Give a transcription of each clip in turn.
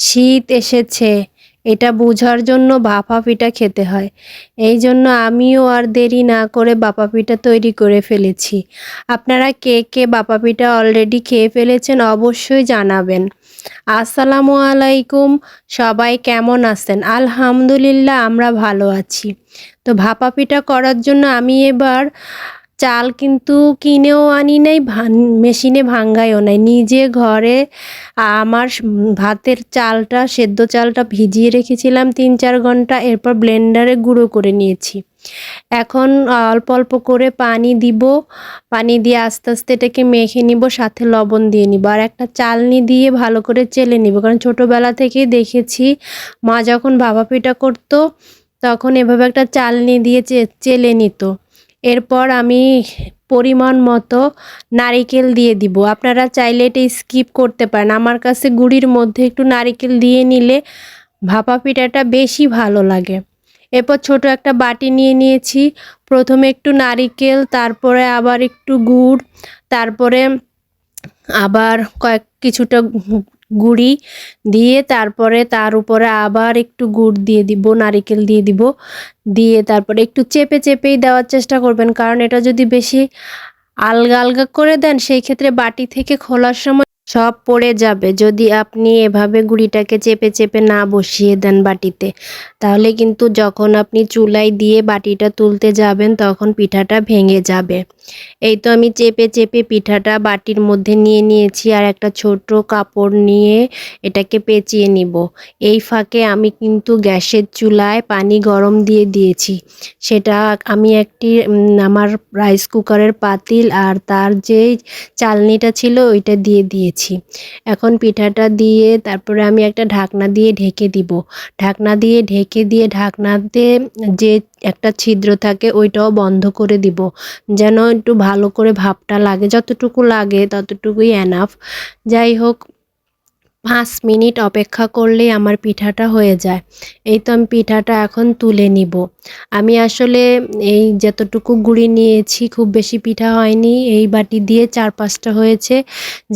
শীত এসেছে। এটা বোঝার জন্য ভাপা পিঠা খেতে হয়। এই জন্য আমিও আর দেরি না করে বাপা পিঠা তৈরি করে ফেলেছি। আপনারা কে কে বাপা পিঠা অলরেডি খেয়ে ফেলেছেন অবশ্যই জানাবেন। আসসালামু আলাইকুম, সবাই কেমন আছেন? আলহামদুলিল্লাহ, আমরা ভালো আছি। তো ভাপা পিঠা করার জন্য আমি এবার চাল কিন্তু কিনেও আনি নাই মেশিনে ভাঙ্গাইও নাই। নিজে ঘরে আমার ভাতের চালটা, সেদ্ধ চালটা ভিজিয়ে রেখেছিলাম তিন চার ঘণ্টা, এরপর ব্লেন্ডারে গুঁড়ো করে নিয়েছি। এখন অল্প অল্প করে পানি দিব, পানি দিয়ে আস্তে আস্তে এটাকে মেখে নিব, সাথে লবণ দিয়ে নিব। আর একটা চালনি দিয়ে ভালো করে চেলে নিব, কারণ ছোটোবেলা থেকেই দেখেছি, মা যখন ভাপা পিঠা করতো, তখন এভাবে একটা চালনি দিয়ে চেলে নিত। এরপর আমি পরিমাণ মতো নারিকেল দিয়ে দিব। আপনারা চাইলে এটা স্কিপ করতে পারেন। আমার কাছে গুড়ির মধ্যে একটু নারিকেল দিয়ে নিলে ভাপা পিঠাটা বেশি ভালো লাগে। এরপর ছোট একটা বাটি নিয়ে নিয়েছি। প্রথমে একটু নারিকেল, তারপরে আবার একটু গুড়, তারপরে আবার কয়েক কিছুটা গুঁড়ি দিয়ে তারপরে তার উপরে আবার একটু গুড় দিয়ে দিব, নারিকেল দিয়ে দিব। দিয়ে তারপরে একটু চেপে চেপেই দেওয়ার চেষ্টা করবেন, কারণ এটা যদি বেশি আলগা আলগা করে দেন, সেই ক্ষেত্রে বাটি থেকে খোলার সময় সব পড়ে যাবে। যদি আপনি এভাবে গুঁড়িটাকে চেপে চেপে না বসিয়ে দেন বাটিতে, তাহলে কিন্তু যখন আপনি চুলায় দিয়ে বাটিটা তুলতে যাবেন, তখন পিঠাটা ভেঙে যাবে। এই তো আমি চেপে চেপে পিঠাটা বাটির মধ্যে নিয়ে নিয়েছি আর একটা ছোট কাপড় নিয়ে এটাকে পেঁচিয়ে নিব। এই ফাঁকে আমি কিন্তু গ্যাসের চুলায় পানি গরম দিয়ে দিয়েছি। সেটা আমি একটি আমার রাইস কুকারের পাতিল আর তার যে চালনিটা ছিল, ওইটা দিয়ে দিয়েছি। এখন পিঠাটা দিয়ে তারপরে আমি একটা ঢাকনা দিয়ে ঢেকে দিব। ঢাকনা দিয়ে ঢেকে দিয়ে ঢাকনাতে যে একটা ছিদ্র থাকে ওইটাও বন্ধ করে দিব। যেন একটু ভালো করে ভাপটা লাগে, যতটুকু লাগে ততটুকুই এনাফ যাই হোক, পাঁচ মিনিট অপেক্ষা করলেই আমার পিঠাটা হয়ে যায়। এই তো আমি পিঠাটা এখন তুলে নিব। আমি আসলে এই যতটুকু গুঁড়ি নিয়েছি খুব বেশি পিঠা হয়নি, এই বাটি দিয়ে চার পাঁচটা হয়েছে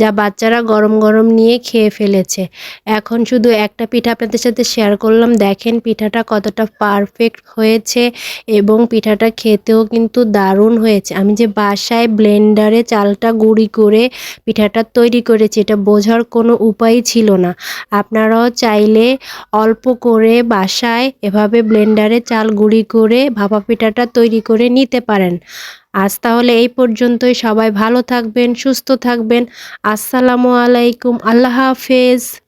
যা বাচ্চারা গরম গরম নিয়ে খেয়ে ফেলেছে। এখন শুধু একটা পিঠা আপনাদের সাথে শেয়ার করলাম। দেখেন পিঠাটা কতটা পারফেক্ট হয়েছে এবং পিঠাটা খেতেও কিন্তু দারুণ হয়েছে। আমি যে বাসায় ব্লেন্ডারে চালটা গুঁড়ি করে পিঠাটা তৈরি করেছি, এটা বোঝার কোনো উপায় ছিল না। আপনারাও চাইলে অল্প করে বাসায় এভাবে ব্লেন্ডারে চাল গুঁড়ি করে, ভাপা পিঠাটা তৈরি করে নিতে পারেন। আজ তাহলে এই পর্যন্তই। সবাই ভালো থাকবেন, সুস্থ থাকবেন। আসসালামু আলাইকুম। আল্লাহ হাফেজ।